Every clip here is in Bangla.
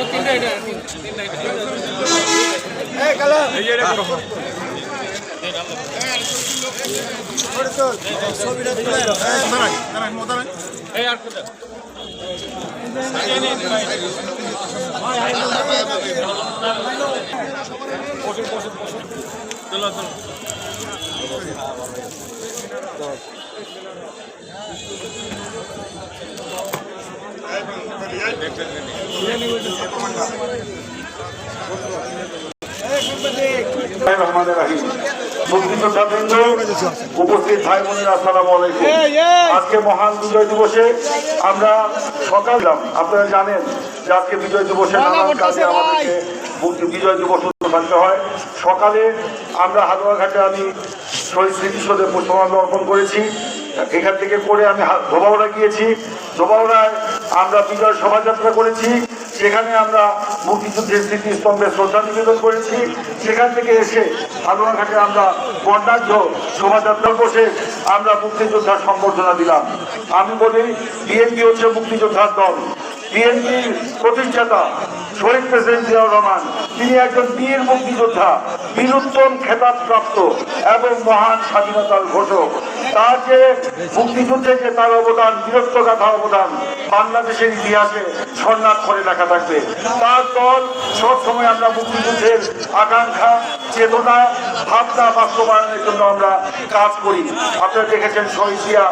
রহমানের রাহিম মুক্তিযোদ্ধাবৃন্দ উপস্থিত ভাই বোনেরা আসসালামু আলাইকুম। আজকে মহান বিজয় দিবসে আমরা সকাল আপনারা জানেন যে আজকে বিজয় দিবসে নানান কাজে আমাদেরকে বিজয় দিবস থাকতে হয়। সকালে আমরা হালুয়াঘাটে আমি শহীদ স্মৃতিসৌধে পুষ্পমাল্য অর্পণ করেছি। এখান থেকে করে আমি ধোবাউড়া গিয়েছি। ধোবাউড়ায় আমরা বিজয় শোভাযাত্রা করেছি। সেখানে আমরা মুক্তিযুদ্ধের স্মৃতিস্তম্ভে শ্রদ্ধা নিবেদন করেছি। সেখান থেকে এসে হালুয়াঘাটে আমরা বর্ণাঢ্য শোভাযাত্রা বসে আমরা মুক্তিযোদ্ধার সম্বর্ধনা দিলাম। আমি বলি, বিএনপি হচ্ছে মুক্তিযোদ্ধার দল। বিএনপির প্রতিষ্ঠাতা শহীদ প্রেসিডেন্ট জিয়াউর রহমান, তিনি একজন বীর মুক্তিযোদ্ধা, বীরুত্তম খেতাবপ্রাপ্ত এবং মহান স্বাধীনতার ঘোষক। যে মুক্তিযুদ্ধে যে তার অবদান বীরত্বগাথা অবদান বাংলাদেশের ইতিহাসে স্বর্ণাক্ষরে লেখা থাকবে। তার দল সবসময় আমরা মুক্তিযুদ্ধের আকাঙ্ক্ষা, চেতনা, ভাবনা বাস্তবায়নের জন্য আমরা কাজ করি। আপনারা দেখেছেন শহীদ জিয়া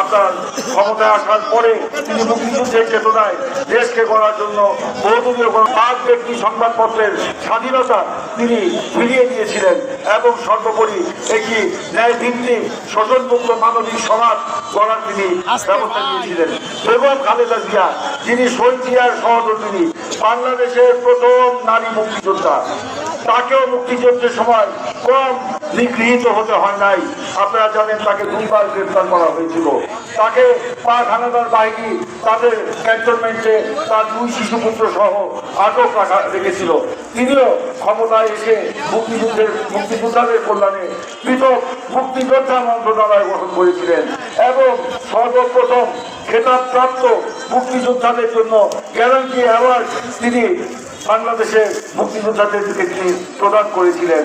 আপনার ক্ষমতায় আসার পরে তিনি মুক্তিযুদ্ধের চেতনায় দেশকে গড়ার জন্য বহুদলীয় পাঁচ ব্যক্তি সংবাদপত্রের স্বাধীনতা তিনি ফিরিয়ে দিয়েছিলেন এবং সর্বোপরি একটি ন্যায় ভিত্তিক মানবিক সমাজ গড়ার তিনি ব্যবস্থা নিয়েছিলেন। বেগম খালেদা জিয়া যিনি শহীদ জিয়ার সহযোগিনী বাংলাদেশের প্রথম নারী মুক্তিযোদ্ধা। তাকেও মুক্তিযুদ্ধের সময় কম নিগৃহীত হতে হয় নাই। আপনারা জানেন তাকে দুইবার গ্রেফতার করা হয়েছিল। তাকে পাক হানাদার বাহিনী তাদের ক্যান্টনমেন্টে তার দুই শিশুপুত্র সহ আটক রাখা রেখেছিল। তিনিও ক্ষমতায় এসে মুক্তিযুদ্ধের মুক্তিযোদ্ধাদের কল্যাণে পৃথক মুক্তিযোদ্ধা মন্ত্রণালয় গঠন করেছিলেন এবং সর্বপ্রথম খেতাবপ্রাপ্ত মুক্তিযোদ্ধাদের জন্য গ্যারান্টি অ্যাওয়ার্ড তিনি বাংলাদেশের মুক্তিযোদ্ধাদেরকে তিনি প্রদান করেছিলেন।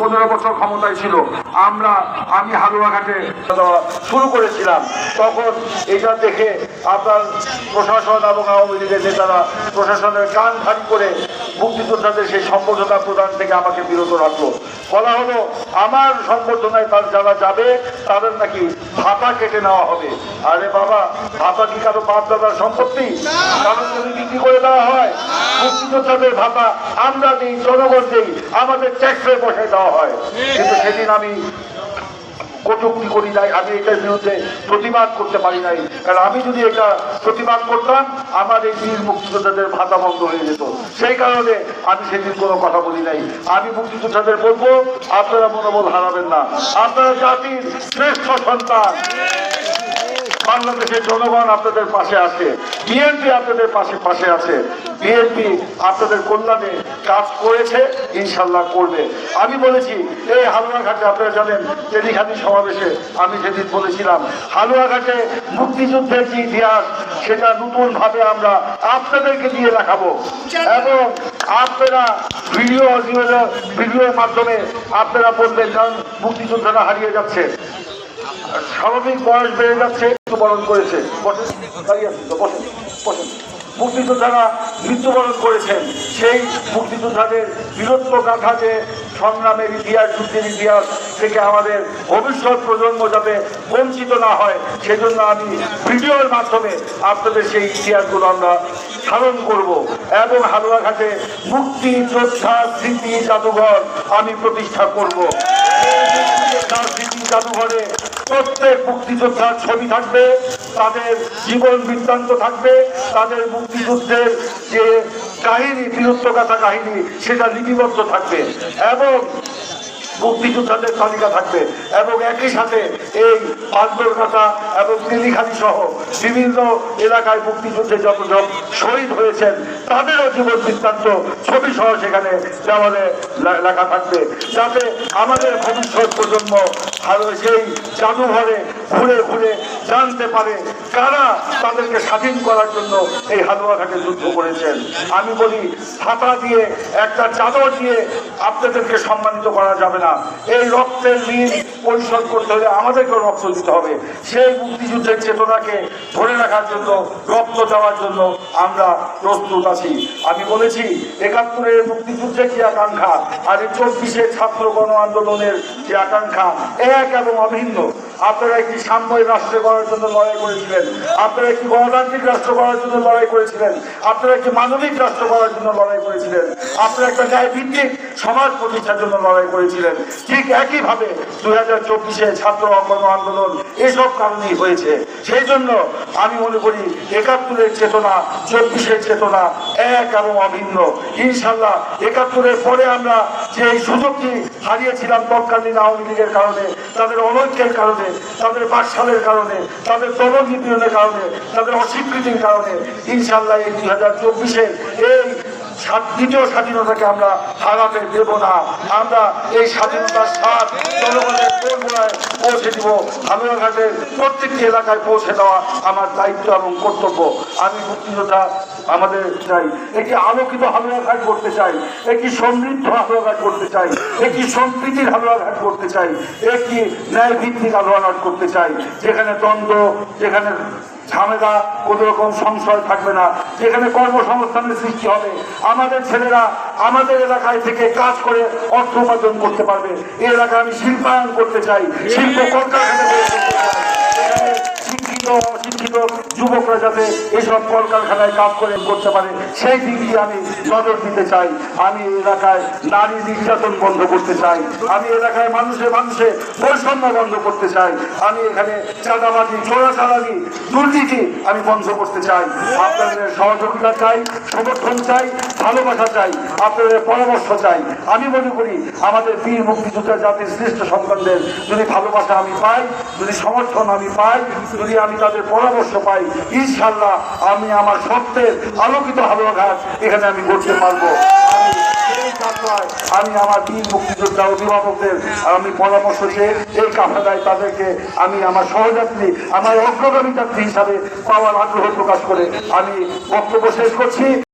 পনেরো বছর ক্ষমতায় ছিল। আমরা, আমি হালুয়াঘাটে শুরু করেছিলাম। তখন এটা দেখে আপনার প্রশাসন এবং আওয়ামী লীগের নেতারা প্রশাসনের কান ভারী করে মুক্তিযোদ্ধাদের সেই সম্বর্ধনা প্রদান থেকে আমাকে বিরত রাখল। বলা হলো, আমার সম্বর্ধনায় তার যারা যাবে, তাদের নাকি ভাতা কেটে নেওয়া হবে। আরে বাবা, ভাতা কি কারও বাপ দাদার সম্পত্তি? কারণ যদি বিক্রি করে দেওয়া হয়, মুক্তিযোদ্ধাদের ভাতা আমরা দিই, জনগণ দিই, আমাদের ট্যাক্সে বসে দেওয়া হয়। কিন্তু সেদিন আমি কটুক্তি করি নাই আমি এটার বিরুদ্ধে প্রতিবাদ করতে পারি নাই। কারণ আমি যদি এটা প্রতিবাদ করতাম আমার এই বীর মুক্তিযোদ্ধাদের ভাতা বন্ধ হয়ে যেত। সেই কারণে আমি সেদিন কোনো কথা বলি নাই। আমি মুক্তিযোদ্ধাদের বলব আপনারা মনোবল হারাবেন না। আপনারা জাতির শ্রেষ্ঠ সন্তান। বাংলাদেশের জনগণ আপনাদের পাশে আছে। বিএনপি আপনাদের পাশে পাশে আছে। বিএনপি আপনাদের কল্যাণে কাজ করেছে, ইনশাল্লাহ করবে। আমি বলেছি, এই হালুয়াঘাটে আপনারা জানেন টেলিখানি সমাবেশে আমি সেদিন বলেছিলাম, হালুয়াঘাটে মুক্তিযুদ্ধের যে ইতিহাস, সেটা নতুন ভাবে আমরা আপনাদেরকে দিয়ে দেখাবো। এবং আপনারা ভিডিও, ভিডিওর মাধ্যমে আপনারা বলবেন, কারণ মুক্তিযোদ্ধারা হারিয়ে যাচ্ছে। স্বাভাবিক বয়স বেড়ে যাচ্ছে, মৃত্যুবরণ করেছে। বসেন, দাঁড়িয়ে আছেন তো, বসেন বসেন। মুক্তিযোদ্ধারা মৃত্যুবরণ করেছেন। সেই মুক্তিযোদ্ধাদের বীরত্ব গাথা যে সংগ্রামের ইতিহাস, যুদ্ধের ইতিহাস থেকে আমাদের ভবিষ্যৎ প্রজন্ম যাতে বঞ্চিত না হয়, সেজন্য আমি ভিডিওর মাধ্যমে আপনাদের সেই ইতিহাসগুলো আমরা ধারণ করব এবং হালুয়াঘাটে মুক্তি যোদ্ধা স্মৃতি জাদুঘর আমি প্রতিষ্ঠা করব। স্মৃতি জাদুঘরে প্রত্যেক মুক্তিযোদ্ধার ছবি থাকবে। তাদের জীবন বৃত্তান্ত থাকবে তাদের মুক্তিযুদ্ধের যে কাহিনী বীরত্বগাথা কাহিনী সেটা লিপিবদ্ধ থাকবে। এবং মুক্তিযোদ্ধাদের তালিকা থাকবে এবং একই সাথে এই পাঁচদরকাটা এবং তিলিখালি সহ বিভিন্ন এলাকায় মুক্তিযুদ্ধে যত সব শহীদ হয়েছেন, তাদেরও জীবন বৃত্তান্ত ছবি সহ সেখানে দেওয়ালে লেখা থাকবে। যাতে আমাদের ভবিষ্যৎ প্রজন্ম সেই জাদুঘরে ঘুরে ঘুরে জানতে পারে কারা তাদেরকে স্বাধীন করার জন্য এই হালুয়াঘাটে যুদ্ধ করেছেন, আমি বলি ছাতা দিয়ে, একটা চাদর দিয়ে আপনাদেরকে সম্মানিত করা যাবে না। এই রক্তের ঋণ পরিশোধ করতে হলে আমাদেরকেও রক্ত দিতে হবে। সেই মুক্তিযুদ্ধের চেতনাকে ধরে রাখার জন্য, রক্ত দেওয়ার জন্য আমরা প্রস্তুত আছি। আমি বলেছি, একাত্তরের মুক্তিযুদ্ধের যে আকাঙ্ক্ষা আর এই চব্বিশের ছাত্র গণ আন্দোলনের যে আকাঙ্ক্ষা, এক এবং অভিন্ন আপনারা একটি সাম্যই রাষ্ট্র করার জন্য লড়াই করেছিলেন? আপনারা একটি গণতান্ত্রিক রাষ্ট্র করার জন্য লড়াই করেছিলেন? আপনারা একটি মানবিক রাষ্ট্র করার জন্য লড়াই করেছিলেন? আপনারা একটা ন্যায় ভিত্তিক সমাজ প্রতিষ্ঠার জন্য লড়াই করেছিলেন। ঠিক একইভাবে দুই হাজার চব্বিশে ছাত্র গণ আন্দোলন এসব কারণেই হয়েছে। সেই জন্য আমি মনে করি একাত্তরের চেতনা, চব্বিশের চেতনা এক এবং অভিন্ন। ইনশাল্লাহ একাত্তরের পরে আমরা যে এই সুযোগটি হারিয়েছিলাম তৎকালীন আওয়ামী লীগের কারণে, তাদের অনৈক্যের কারণে তাদের পাঠশালের কারণে, তাদের নিপীড়নের কারণে, তাদের অস্বীকৃতির কারণে ইনশাল্লাহ এই দুই হাজার চব্বিশের এই দ্বিতীয় স্বাধীনতাকে আমরা হারাতে দেব না। আমরা এই স্বাধীনতার স্বাদ জনগণের পৌঁছে দিব। হালুয়াঘাটের প্রত্যেকটি এলাকায় পৌঁছে দেওয়া আমার দায়িত্ব এবং কর্তব্য। আমি মুক্তিযোদ্ধা আমাদের চাই। একটি আলোকিত হালুয়াঘাট করতে চাই। একটি সমৃদ্ধ হালুয়াঘাট করতে চাই। একটি সম্প্রীতির হালুয়াঘাট করতে চাই। একটি ন্যায় ভিত্তিক হালুয়াঘাট করতে চাই। যেখানে দ্বন্দ্ব, যেখানে ঝামেলা, কোন রকম সংশয় থাকবে না। যেখানে কর্মসংস্থানের সৃষ্টি হবে, আমাদের ছেলেরা আমাদের এলাকায় থেকে কাজ করে অর্থ উপার্জন করতে পারবে। এ এলাকায় আমি শিল্পায়ন করতে চাই। শিল্প কলকারখানা শিক্ষিত যুবকরা যাতে এসব কলকারখানায় কাজ করে করতে পারে, সেই দিক আমি নজর দিতে চাই। আমি এলাকায় নারী নির্যাতন বন্ধ করতে চাই। আমি এলাকায় মানুষে মানুষে বৈষম্য বন্ধ করতে চাই। আমি এখানে চাঁদাবাজি, চোরাচালানি, দুর্নীতি আমি বন্ধ করতে চাই। আপনাদের সহযোগিতা চাই, সমর্থন চাই, ভালোবাসা চাই, আপনাদের পরামর্শ চাই। আমি মনে করি আমাদের বীর মুক্তিযোদ্ধা জাতির শ্রেষ্ঠ সন্তানদের যদি ভালোবাসা আমি পাই, যদি সমর্থন আমি পাই, যদি আমি তাদের পরামর্শ পাই ইনশাল্লাহ আমি আমার সত্যের আলোকিত হালুয়াঘাট এখানে আমি করতে পারব। আমি আমার তিন মুক্তিযোদ্ধা অভিভাবকদের আমি পরামর্শ দিয়ে এই কাফাদায় তাদেরকে আমি আমার সহযাত্রী, আমার অগ্রগামী যাত্রী হিসাবে পাওয়ার আগ্রহ প্রকাশ করে আমি বক্তব্য শেষ করছি।